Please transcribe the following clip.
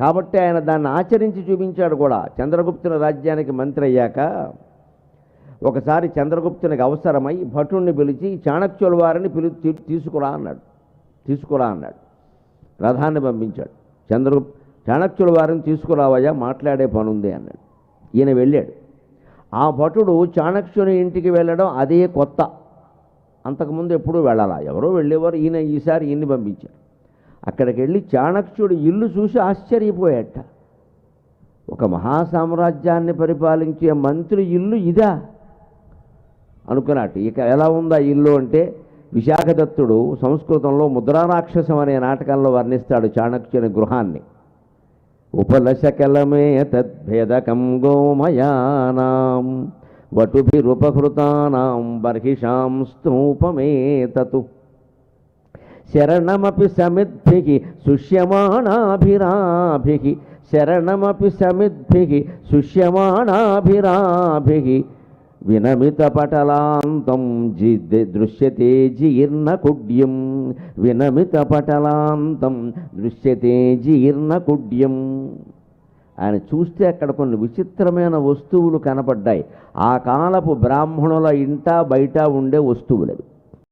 కాబట్టి ఆయన దాన్ని ఆచరించి చూపించాడు కూడా. చంద్రగుప్తుని రాజ్యానికి మంత్రి అయ్యాక ఒకసారి చంద్రగుప్తునికి అవసరమై భటుణ్ణి పిలిచి చాణక్యుల వారిని పిలు తీసుకురా అన్నాడు. తీసుకురా అన్నాడు. రథాన్ని పంపించాడు. చంద్రగుప్ చాణక్యుల వారిని తీసుకురావయ్యా మాట్లాడే పనుంది అన్నాడు. ఈయన వెళ్ళాడు. ఆ భటుడు చాణక్యుని ఇంటికి వెళ్ళడం అదే కొత్త. అంతకుముందు ఎప్పుడూ వెళ్ళాలా? ఎవరో వెళ్ళేవారు. ఈయన ఈసారి ఈయన్ని పంపించారు. అక్కడికి వెళ్ళి చాణక్యుడు ఇల్లు చూసి ఆశ్చర్యపోయాట. ఒక మహాసామ్రాజ్యాన్ని పరిపాలించే మంత్రి ఇల్లు ఇదా? అనుకున్నట్టు ఇక ఎలా ఉందా ఇల్లు అంటే విశాఖదత్తుడు సంస్కృతంలో ముద్రారాక్షసం అనే నాటకంలో వర్ణిస్తాడు చాణక్యుని గృహాన్ని. ఉపలశకలమే తద్భేదకం గోమయానాం వటుభిరుపహృతానాం బర్హిషాం స్తూపమేతతు. శరణమపి సమిద్భిः శుష్యమాణాభిరాభిः శరణమపి సమిద్భిः శుష్యమాణాభిరాభిः వినమితపటలాంతం జి దృశ్యతే జీర్ణకుడ్యం వినమితపటలాంతం దృశ్యతే జీర్ణకుడ్యం ఆయన చూస్తే అక్కడ కొన్ని విచిత్రమైన వస్తువులు కనపడ్డాయి ఆ కాలపు బ్రాహ్మణుల ఇంట బయట ఉండే వస్తువులవి